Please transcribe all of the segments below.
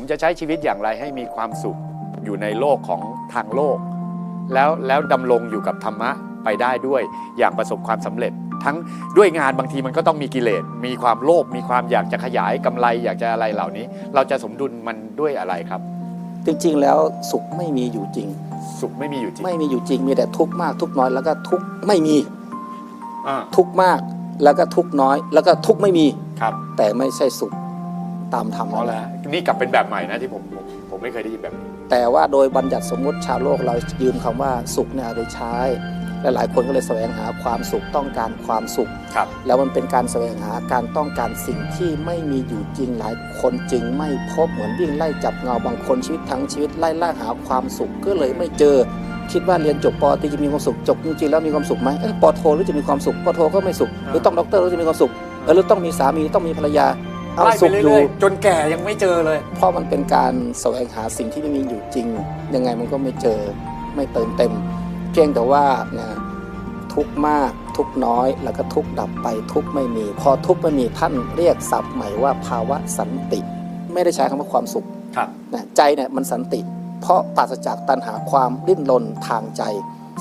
ผมจะใช้ชีวิตอย่างไรให้มีความสุขอยู่ในโลกของทางโลก แล้วแล้วดำรงอยู่กับธรรมะไปได้ด้วยอย่างประสบความสำเร็จ ทั้งด้วยงานบางทีมันก็ต้องมีกิเลส มีความโลภมีความอยากจะขยายกำไรอยากจะอะไรเหล่านี้ เราจะสมดุลมันด้วยอะไรครับ จริงๆ แล้วสุขไม่มีอยู่จริง สุขไม่มีอยู่จริง ไม่มีอยู่จริงมีแต่ทุกข์มากทุกข์น้อยแล้วก็ทุกข์ไม่มีอ่าทุกข์มากแล้วก็ทุกข์น้อย แล้วก็ทุกข์ไม่มีครับ แต่ไม่ใช่สุข ตามธรรมอ๋อแล้วนี่กลับเป็นแบบใหม่นะที่ผมผมผมไม่เคยได้ยินแบบนี้แต่ว่าโดยบัญญัติสมมุติชาวโลกเรายืมคำว่าสุขเนี่ยเอาไปใช้ และหลายคนก็เลยแสวงหาความสุขต้องการความสุข ครับ แล้วมันเป็นการแสวงหาการต้องการสิ่งที่ไม่มีอยู่จริงหลายคนจึงไม่พบเหมือนวิ่งไล่จับเงาบางคนชีวิตทั้งชีวิตไล่ล่าหาความสุขก็เลยไม่เจอ คิดว่าเรียนจบปอตรีจะมีความสุขจบจริงๆแล้วมีความสุขไหมเอ้ยปอโทหรือจะมีความสุขปอโทก็ไม่สุขหรือต้องด็อกเตอร์หรือจะมีความสุขเออหรือต้องมีสามีต้องมีภรรยา เอาไล่ไปสุขอยู่ เรื่อยๆจนแก่ยังไม่เจอเลย เพราะมันเป็นการแสวงหาสิ่งที่ไม่มีอยู่จริง ยังไงมันก็ไม่เจอไม่เติมเต็ม เพียงแต่ว่านะทุกข์มากทุกข์น้อย แล้วก็ทุกข์ดับไปทุกข์ไม่มี พอทุกข์ไม่มีท่านเรียกศัพท์ใหม่ว่าภาวะสันติ ไม่ได้ใช้คำว่าความสุขครับ นะใจเนี่ยมันสันติ เพราะปราศจากตัณหาความดิ้นรนทางใจ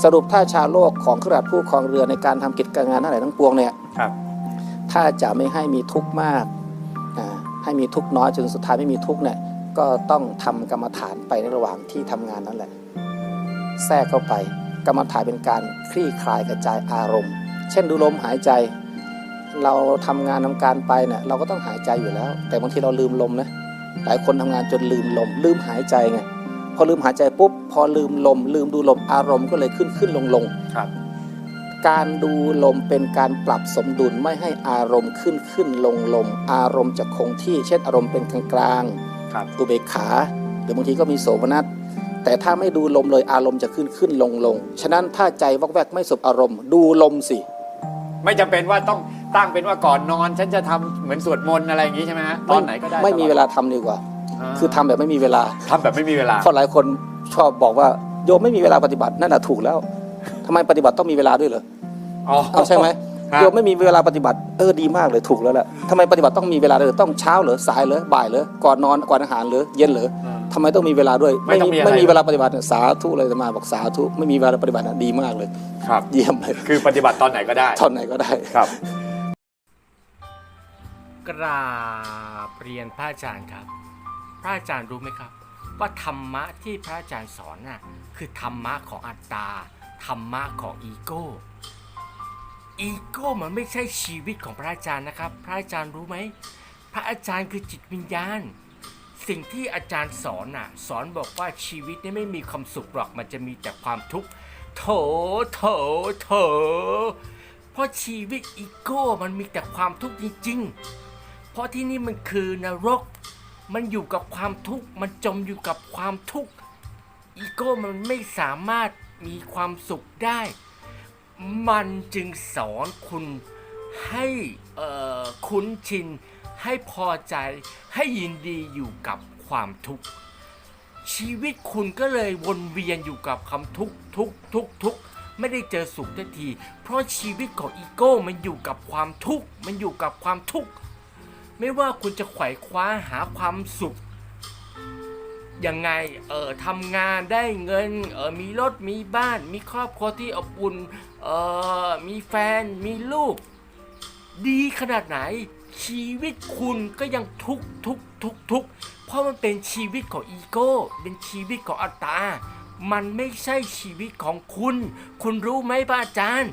สรุปถ้าชาวโลกของขราดผู้ครองเรือในการทำกิจการงานทั้งหลายทั้งปวงเนี่ย ครับ ถ้าจะไม่ให้มีทุกข์มากอ่า ให้มีทุกน้อยจนสุดท้ายไม่มีทุกเนี่ยก็ต้องทำกรรมฐานไปในระหว่างที่ทำงานนั่นแหละ แทรกเข้าไปกรรมฐานเป็นการคลี่คลายกระจายอารมณ์ เช่นดูลมหายใจ เราทำงานทำการไปเนี่ยเราก็ต้องหายใจอยู่แล้ว แต่บางทีเราลืมลมนะหลายคนทำงานจนลืมลม ลืมหายใจไงพอลืมหายใจปุ๊บพอลืมลม ลืมดูลมอารมณ์ก็เลยขึ้นขึ้นลงลงครับ การดูลมเป็นการปรับสมดุลไม่ให้อารมณ์ขึ้นขึ้นลงลงอารมณ์จะคงที่ เช่นอารมณ์เป็นกลางกลางๆครับอุเบกขาหรือบางทีก็มีโสมนัสแต่ถ้าไม่ดูลมเลยอารมณ์จะขึ้นขึ้นลงลงฉะนั้นถ้าใจวอกแวกไม่สบอารมณ์ ดูลมสิ ไม่จำเป็นว่าต้องตั้งเป็นว่าก่อนนอน ฉันจะทำเหมือนสวดมนต์อะไรอย่างนี้ใช่ไหมฮะตอนไหนก็ได้ไม่มีตอดเวลาทำดีกว่าาคือทำแบบไม่มีเวลาทำแบบไม่มีเวลาเพราะหลายคนชอบบอกว่าโยมไม่มีเวลาปฏิบัตินั่นแหะถูกแล้วทำไมปฏิบัติต้องมีเวลาด้วยเหรอ อ๋อ เอาใช่ไหมครับ โยมไม่มีเวลาปฏิบัติเออดีมากเลยถูกแล้วแหละทำไมปฏิบัติต้องมีเวลาเลยต้องเช้าเหรอสายเหรอบ่ายเหรอก่อนนอนก่อนอาหารเหรอเย็นเหรออืม ทำไมต้องมีเวลาด้วยไม่ต้องมีอะไร ไม่มีเวลาปฏิบัติเนี่ยสาธุเลยจะมาบอกสาธุไม่มีเวลาปฏิบัตินะดีมากเลย ครับ เยี่ยมเลยคือปฏิบัติตอนไหนก็ได้ตอนไหนก็ได้ ครับ กราบเรียนพระอาจารย์ครับ พระอาจารย์รู้ไหมครับ ว่าธรรมะที่พระอาจารย์สอนน่ะคือธรรมะของอัตตา ธรรมะของอีโก้ อีโก้มันไม่ใช่ชีวิตของพระอาจารย์นะครับ พระอาจารย์รู้ไหม พระอาจารย์คือจิตวิญญาณ สิ่งที่อาจารย์สอนน่ะ สอนบอกว่าชีวิตนี่ไม่มีความสุขหรอก มันจะมีแต่ความทุกข์ โถ โถ โถ เพราะชีวิตอีโก้มันมีแต่ความทุกข์จริงๆ เพราะที่นี่มันคือนรก มันอยู่กับความทุกข์ มันจมอยู่กับความทุกข์ อีโก้มันไม่สามารถมีความสุขได้ มันจึงสอนคุณให้คุ้นชิน ให้พอใจ ให้ยินดีอยู่กับความทุกข์ ชีวิตคุณก็เลยวนเวียนอยู่กับคำทุกข์ทุกทุกทุกไม่ได้เจอสุขทันที เพราะชีวิตของอีโก้มันอยู่กับความทุกข์ มันอยู่กับความทุกข์ ไม่ว่าคุณจะไขว่คว้าหาความสุข ยังไงเออทำงานได้เงินเออมีรถมีบ้าน มีครอบครัวที่อบอุ่นเออมีแฟนมีลูก ดีขนาดไหน ชีวิตคุณก็ยังทุกทุกทุกทุกเพราะมันเป็นชีวิตของอีโก้ เป็นชีวิตของอัตตา มันไม่ใช่ชีวิตของคุณ คุณรู้ไหมป้าอาจารย์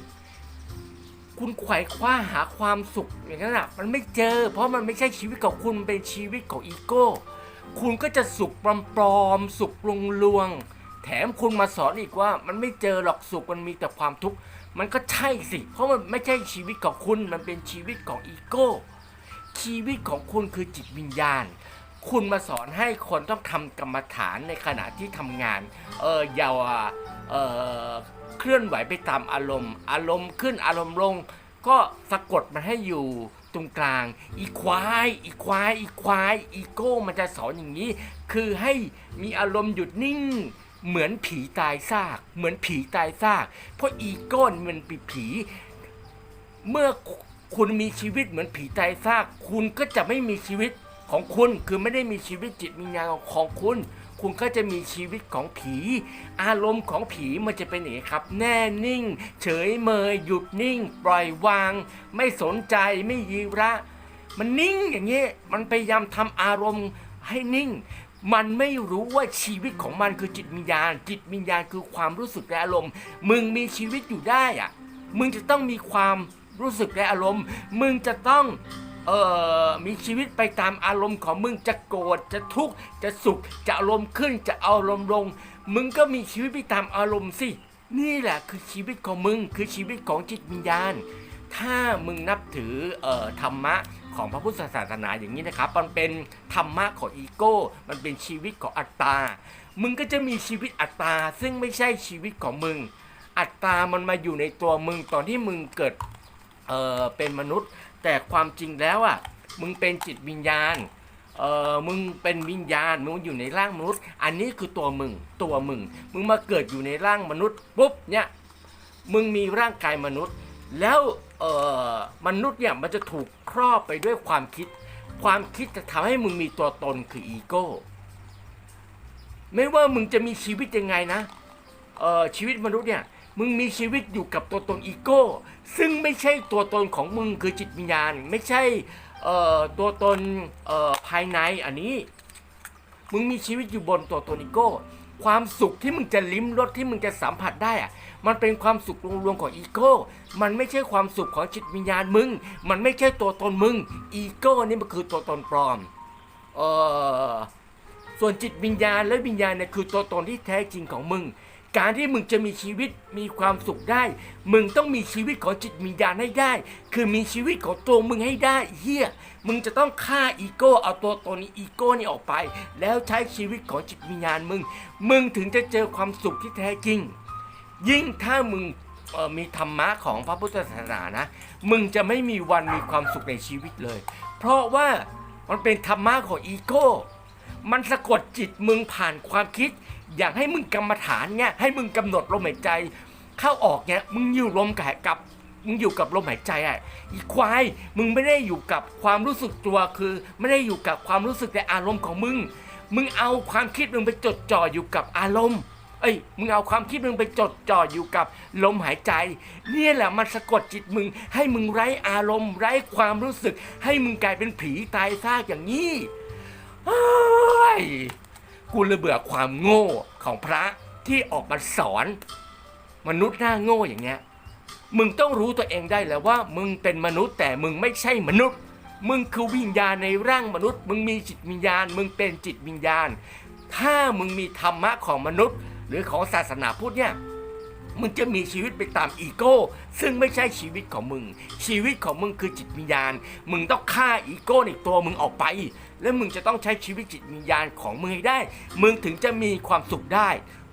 คุณไขว่คว้าหาความสุขอย่างนั้นอะมันไม่เจอ เพราะมันไม่ใช่ชีวิตของคุณมันเป็นชีวิตของอีโก้ คุณก็จะสุขปลอมๆสุขลวงลวงๆแถมคุณมาสอนอีกว่ามันไม่เจอหรอกสุขมันมีแต่ความทุกข์มันก็ใช่สิ เพราะมันไม่ใช่ชีวิตของคุณมันเป็นชีวิตของอีโก้ชีวิตของคุณคือจิตวิญญาณ คุณมาสอนให้คนต้องทำกรรมฐานในขณะที่ทำงาน เอออย่าเออเคลื่อนไหวไปตามอารมณ์ อารมณ์ขึ้นอารมณ์ลง ก็สะกดมันให้อยู่ ตรงกลาง อีควายอีควายอีควายอีโก้มันจะสอนอย่างนี้ คือให้มีอารมณ์หยุดนิ่ง เหมือนผีตายซาก เหมือนผีตายซาก เพราะอีโก้มันเป็นผี เมื่อคุณมีชีวิตเหมือนผีตายซาก คุณก็จะไม่มีชีวิตขของคุณ คือไม่ได้มีชีวิตจิตวิญญาณของคุณ คุณก็จะมีชีวิตของผี อารมณ์ของผีมันจะเป็นอย่างนี้ครับ แน่นิ่ง เฉยเมยหยุดนิ่ง ปล่อยวาง ไม่สนใจไม่ยีระมันนิ่งอย่างนี้มันพยายามทำอารมณ์ให้นิ่ง มันไม่รู้ว่าชีวิตของมันคือจิตวิญญาณ จิตวิญญาณคือความรู้สึกและอารมณ์ มึงมีชีวิตอยู่ได้อะมึงจะต้องมีความรู้สึกและอารมณ์ มึงจะต้อง เออมีชีวิตไปตามอารมณ์ของมึงจะโกรธจะทุกข์จะสุขจะอารมณ์ขึ้นจะอารมณ์ลง มึงก็มีชีวิตไปตามอารมณ์สิ นี่แหละคือชีวิตของมึงคือชีวิตของจิตวิญญาณ ถ้ามึงนับถือออธรรมะของพระพุทธศาสนาอย่างนี้นะครับ มันเป็นธรรมะของอีโก้ มันเป็นชีวิตของอัตตา มึงก็จะมีชีวิตอัตตา ซึ่งไม่ใช่ชีวิตของมึง อัตตามันมาอยู่ในตัวมึงตอนที่มึงเกิดเออเป็นมนุษย์ แต่ความจริงแล้วอะมึงเป็นจิตวิญญาณเอ่อมึงเป็นวิญญาณมึงอยู่ในร่างมนุษย์ อันนี้คือตัวมึงตัวมึง มึงมาเกิดอยู่ในร่างมนุษย์ปุ๊บเนี่ยมึงมีร่างกายมนุษย์ แล้วเอ่อมนุษย์เนี่ยมันจะถูกครอบไปด้วยความคิด ความคิดจะทำให้มึงมีตัวตนคืออีโก้ไม่ว่ามึงจะมีชีวิตยังไงนะเอ่อชีวิตมนุษย์เนี่ย มึงมีชีวิตอยู่กับตัวตนอีโก้ ซึ่งไม่ใช่ตัวตนของมึงคือจิตวิญญาณ ไม่ใช่ตัวตนภายในอันนี้ มึงมีชีวิตอยู่บนตัวตนอีโก้ ความสุขที่มึงจะลิ้มรสที่มึงจะสัมผัสได้อะมันเป็นความสุขรวมๆของอีโก้ มันไม่ใช่ความสุขของจิตวิญญาณมึง มันไม่ใช่ตัวตนมึง อีโก้นี่มันคือตัวตนปลอม เออส่วนจิตวิญญาณและวิญญาณเนี่ยคือตัวตนที่แท้จริงของมึง การที่มึงจะมีชีวิตมีความสุขได้ มึงต้องมีชีวิตของจิตวิญญาณให้ได้ คือมีชีวิตของตัวมึงให้ได้เฮียมึงจะต้องฆ่าอีโก้เอาตัวตนนี้อีโก้นี่ออกไป แล้วใช้ชีวิตของจิตวิญญาณมึง มึงถึงจะเจอความสุขที่แท้จริง ยิ่งถ้ามึงเอ่อมีธรรมะของพระพุทธศาสนานะ มึงจะไม่มีวันมีความสุขในชีวิตเลย เพราะว่ามันเป็นธรรมะของอีโก้ มันสะกดจิตมึงผ่านความคิด อยากให้มึงกรรมฐานเนี่ยให้มึงกำหนดลมหายใจ เข้าออกเนี่ยมึงอยู่ลมกับกับมึงอยู่กับลมหายใจอะอีควายมึงไม่ได้อยู่กับความรู้สึกตัวคือ ไม่ได้อยู่กับความรู้สึกในอารมณ์ของมึง มึงเอาความคิดมึงไปจดจ่ออยู่กับอารมณ์เอ้ยมึงเอาความคิดมึงไปจดจ่ออยู่กับลมหายใจ เนี่ยแหละมันสะกดจิตมึง ให้มึงไร้อารมณ์ ไร้ความรู้สึก ให้มึงกลายเป็นผีตายซากอย่างนี้เฮ้ย กูเลยเบื่อความโง่ของพระที่ออกมาสอน มนุษย์หน้าโง่อย่างเงี้ย มึงต้องรู้ตัวเองได้แล้วว่า มึงเป็นมนุษย์แต่มึงไม่ใช่มนุษย์ มึงคือวิญญาณในร่างมนุษย์ มึงมีจิตวิญญาณ มึงเป็นจิตวิญญาณ ถ้ามึงมีธรรมะของมนุษย์ หรือของศาสนาพุทธเนี่ยมึงจะมีชีวิตไปตามอีโก้ ซึ่งไม่ใช่ชีวิตของมึง ชีวิตของมึงคือจิตวิญญาณ มึงต้องฆ่าอีโก้ในตัวมึงออกไป แล้วมึงจะต้องใช้ชีวิตจิตวิญญาณของมึงให้ได้ มึงถึงจะมีความสุขได้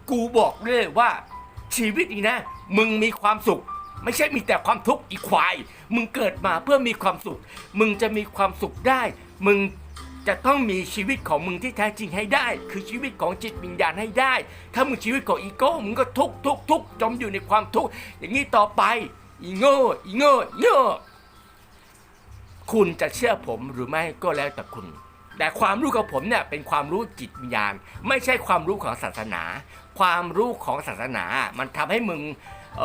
กูบอกเลยว่าชีวิตนี้นะ มึงมีความสุข ไม่ใช่มีแต่ความทุกข์อีควาย มึงเกิดมาเพื่อมีความสุข มึงจะมีความสุขได้ มึงจะต้องมีชีวิตของมึงที่แท้จริงให้ได้ คือชีวิตของจิตวิญญาณให้ได้ ถ้ามึงชีวิตของอีโก้มึงก็ทุกทุกทุกจมอยู่ในความทุกข์อย่างนี้ต่อไปอีโง่อีโง่อีโง่คุณจะเชื่อผมหรือไม่ก็แล้วแต่คุณ แต่ความรู้ของผมเนี่ยเป็นความรู้จิตวิญญาณ ไม่ใช่ความรู้ของศาสนา ความรู้ของศาสนา มันทำให้มึงเอ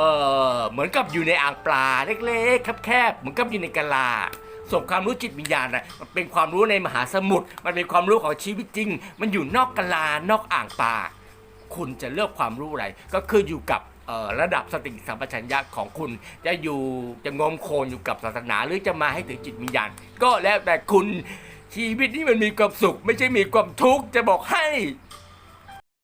อเหมือนกับอยู่ในอ่างปลาเล็กๆแคบๆเหมือนกับอยู่ในกะลาส่วนความรู้จิตวิญญาณน่ะมันเป็นความรู้ในมหาสมุทรมันเป็นความรู้ของชีวิตจริง มันอยู่นอกกะลานอกอ่างปลาคุณจะเลือกความรู้อะไร ก็คืออยู่กับระดับสติสัมปชัญญะของคุณ จะอยู่จะงมโคลนอยู่กับศาสนา หรือจะมาให้ถึงจิตวิญญาณ ก็แล้วแต่คุณ ชีวิตนี้มันมีความสุข ไม่ใช่มีความทุกข์จะบอกให้